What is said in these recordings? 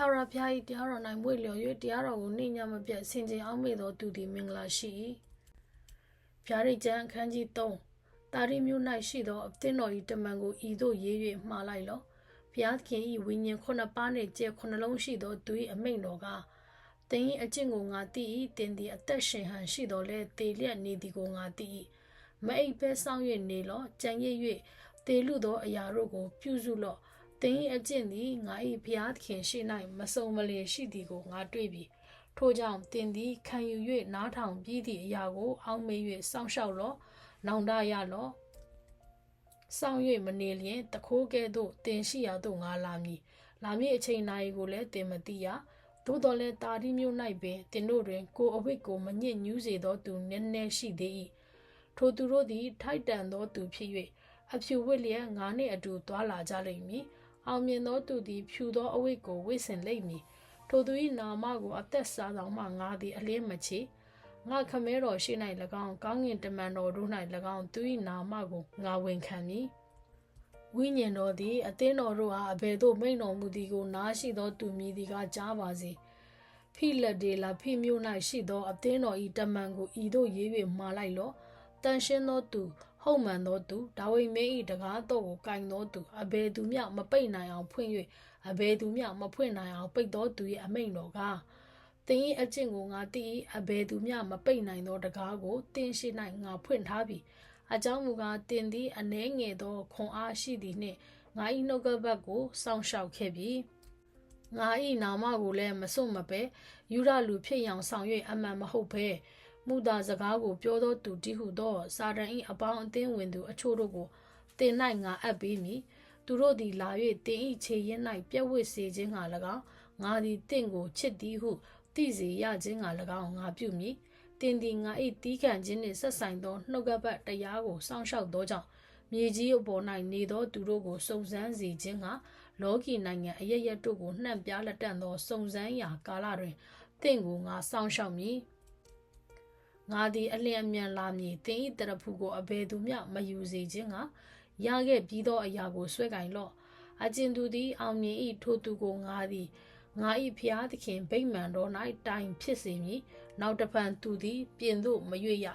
ထာဝရဘုရား၏တရားတော်၌မွေ့လျော်၍တရားတော်ကိုနှိမ့်ညမပြတ်ဆင်ခြင်အောင်မေ့သောသူသည်မင်္ဂလာရှိ၏ဗျာဒိတ်ကျမ်းအခန်းကြီး3တာရိမျိုး၌ရှိသောအသင်းတော်၏တမန်ကိုဤသို့ရေး၍မှားလိုက်လော့ဘုရားသခင်၏ဝိညာဉ်ခုနှစ်ပါးနှင့်ကျဲခုနှစ်လုံးရှိသောသူ၏အမိန့်တော်ကသင်၏အကျင့်ကိုငါသိ၏သင်သည်အသက်ရှင်ဟန်ရှိတော်လဲတေလျက်နေသည်ကိုငါသိ၏မအိပ်ပဲစောင့်၍နေလော့ကြံရစ်၍တေလူသောအရာတို့ကိုပြုစုလော့ သင်၏အကျင့်သည်ငါ၏ဘုရားသခင်ရှိ၌မစုံမလင်ရှိသည်ကိုငါတွေ့ပြီထို့ကြောင့်သင်သည်ခံယူ၍နားထောင်ပြီးသည့်အရာကို အောက်မေ့၍စောင့်ရှောက်လော့နောင်တရလော့ဆောင်၍မနေလျင်တခိုးကဲ့သို့တင်ရှိရာသို့ငါလာမည်လာမည့်အချိန်နာရီကိုလည်းတင်မသိရသို့တော်လည်းတာရီမျိုး၌ပင်တင်တို့တွင် ကိုအဝိတ်ကိုမညစ်ညူးစေသောသူနည်းနည်းရှိသေး၏ထိုသူတို့သည် ထိုက်တန်သောသူဖြစ်၍အဖြူဝစ်လျက်ငါနှင့်အတူသွာလာကြလိမ့်မည် အောင်မြင်သောသူသည်ဖြူသောအဝိတ်ကိုဝစ်ဆင်လိမ့်မည်ထိုသူ၏နာမကိုအသက်စားဆောင်မှငါသည်အလင်းမချေငါခမဲတော်ရှိ၌၎င်းကောင်းငင်တမန်တော်တို့၌၎င်းသူ၏နာမကိုငါဝန်ခံမည်ဝိညာဉ်တော်သည်အသင်းတော်တို့အားအဘယ်သို့မိန့်တော်မူသည်ကိုနားရှိသောသူမည်သည်ကကြားပါစေဖိလက်ဒေလာဖိမျိုး၌ရှိသောအသင်းတော်၏တမန်ကိုဤသို့ရေး၍မှာလိုက်လော့တန်ရှင်းသောသူ ဟုတ်မှန်သောသူဒါဝိမင်း၏တကားတော်ကိုကင်သောသူအဘယ်သူမျှမပိတ်နိုင်အောင်ဖွင့်၍အဘယ်သူမျှမဖွင့်နိုင်အောင်ပိတ်သောသူ၏အမိန့်တော်ကသင်၏အကျင့်ကိုငါသိ၏အဘယ်သူမျှမပိတ်နိုင်သောတကားကိုသင်ရှိ၌ငါဖွင့်ထားပြီအကြောင်းမူကားတင်သည်အနှဲငယ်သောခွန်အားရှိသည်နှင့်ငါ၏နှုတ်ကပတ်ကိုစောင့်ရှောက်ခဲ့ပြီငါ၏နာမကိုလည်းမစွန့်မပဲယူရလူဖြစ်ရောင်ဆောင်၍အမှန်မဟုတ်ဘဲ မူတာစကားကိုပြောသောသူတည်ဟုသောစာတန်၏အပေါင်းအသင်းဝင်သူအချို့တို့ကိုတင်၌ငါအပ်ပေးမည်သူတို့သည်လာ၍တင်၏ခြေရင်း၌ပြက်ဝစ်စေခြင်းက၎င်းငါသည်တင့်ကိုချစ်သည်ဟုသိစေရခြင်းက၎င်းငါပြုမည်တင်ဒီငါ၏တီးခံခြင်းနှင့်ဆက်ဆိုင်သောနှုတ်ကပတ်တရားကိုစောင့်ရှောက်သောကြောင့်မြေကြီးအပေါ်၌နေသောသူတို့ကိုစုံစမ်းစေခြင်းကလောကီနိုင်ငံအရရက်တို့ကိုနှံ့ပြားလက်တန့်သောစုံစမ်းရာကာလတွင်တင့်ကိုငါစောင့်ရှောက်မည် ငါသည်အလျင်အမြန်လာမည်တင်၏တရဖူကိုအဘယ်သူမျှမယူစေခြင်းကရခဲ့ပြီးသောအရာကိုဆွဲကင်လော့အကျဉ်သူသည်အောင်မြင်၏ထိုသူကိုငါသည်ငါ၏ဖျားသခင်ဗိမ္မာန်တော်၌တိုင်ဖြစ်စေမည်နောက်တစ်ဖန်သူသည်ပြင်သို့မရွေ့ရ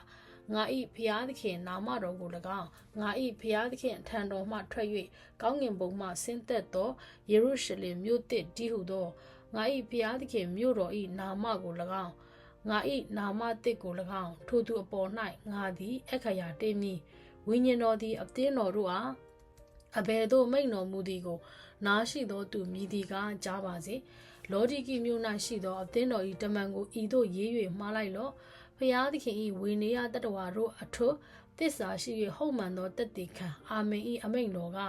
ငါ၏ဖျားသခင်နာမတော်ကို၎င်းငါ၏ဖျားသခင်အထံတော်မှထွက်၍ကောင်းငင်ဘုံမှဆင်းသက်သောယေရုရှလင်မြို့သစ်တည်ဟုသောငါ၏ဖျားသခင်မြို့တော်၏နာမကို၎င်း ငါ၏နာမသစ်ကို၎င်းထိုသူအပေါ်၌ငါသည်အခရာတင်မည်ဝိညာဉ်တော်သည်အသင်းတော်တို့အားအဘယ်သို့မိန်တော်မူသည်ကို နားရှိသောသူမြည်သည်ကကြားပါစေလောဒီကီမြို့၌ရှိသောအသင်းတော်၏တမန်ကိုဤသို့ရေး၍မှားလိုက်လော့ဖျားသခင်၏ဝေနေယတတဝါတို့အထွတ်သစ္စာရှိ၍ဟုတ်မှန်သောတသက်ခံအာမင်၏အမိန့်တော်က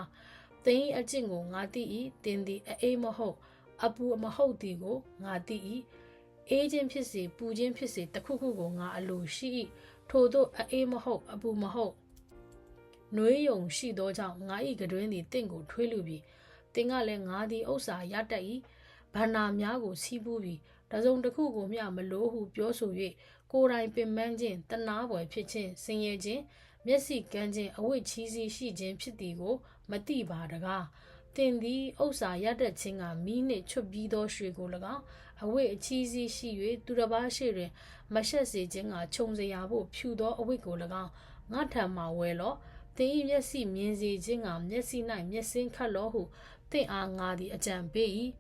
သင်၏အကျင့်ကိုငါသိ၏သင်သည်အေးမဟုတ်အပူမဟုတ်သည်ကိုငါသိ၏ အေးခြင်းဖြစ်စေပူခြင်းဖြစ်စေတခုခုကိုငါအလိုရှိ၏ထို့သောအေးမဟုတ်အပူမဟုတ်နှွေးယုံရှိသောကြောင့်ငါ၏ကတွင်သည်တင့်ကိုထွေးလူပြီးတင်ကလည်းငါသည်ဥစ္စာရတတ်၏ဗန္နာများကိုစီးပူးပြီးတစုံတစ်ခုကိုမျှမလိုဟုပြောဆို၍ကိုယ်တိုင်ပင်ပန်းခြင်းတနာပွယ်ဖြစ်ခြင်းဆင်းရဲခြင်းမျက်စိကန်းခြင်းအဝိတ်ချီးစီးရှိခြင်းဖြစ်သည်ကို မသိပါတကား တင်သည်ဥစ္စာရတတ်ခြင်းကမိနှင့်ချွတ်ပြီးသောရွှေကို၎င်းအဝိတ်အချီးစီးရှိ၍သူတစ်ပါးရှိတွင် မရှက်စေခြင်းကခြုံစရာဖို့ဖြူသောအဝိတ်ကို၎င်းငါထံမှဝယ်လော့တင်၏မျက်စိမြင်စေခြင်းကမျက်စိ၌မျက်စင်းခတ်လော့ဟုတင့်အားငါသည်အကြံပေး၏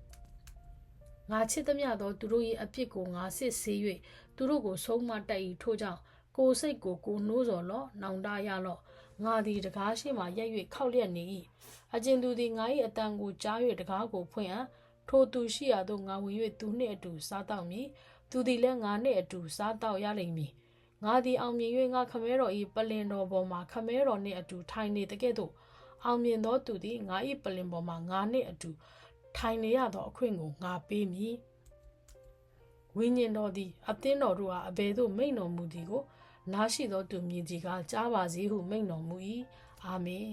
ငါချစ်သမျှသောသူတို့၏အပြစ်ကိုငါစစ်ဆေး၍သူတို့ကိုဆုံးမတက်၏ထို့ကြောင့်ကိုယ်စိတ်ကိုကိုနှိုးစော်လော့နောင်တရလော့ ငါသည်တကားရှိမှရက်၍ခောက်လျက်နေ၏အကျဉ်သူသည်ငါ၏အတန်ကိုကြား၍တကားကိုဖွင့်အံ့ထိုသူရှိရာသို့ငါဝင်၍သူနှင့်အတူစားတော့မည်သူသည်လည်းငါနှင့်အတူစားတော့ရလိမ့်မည်ငါသည်အောင်မြင်၍ငါခမဲတော်၏ပလင်တော်ပေါ်မှာခမဲတော်နှင့်အတူထိုင်နေတကဲ့သို့အောင်မြင်သောသူသည်ငါ၏ပလင်ပေါ်မှာငါနှင့်အတူထိုင်နေရသောအခွင့်ကိုငါပေးမည်ဝိညာဉ်တော်သည်အသင်းတော်တို့အားအဘယ်သို့မိန့်တော်မူသည်ကို နားရှိသောသူမြည်ကြီးကကြားပါစေဟုမိန့်တော်မူ၏အာမင်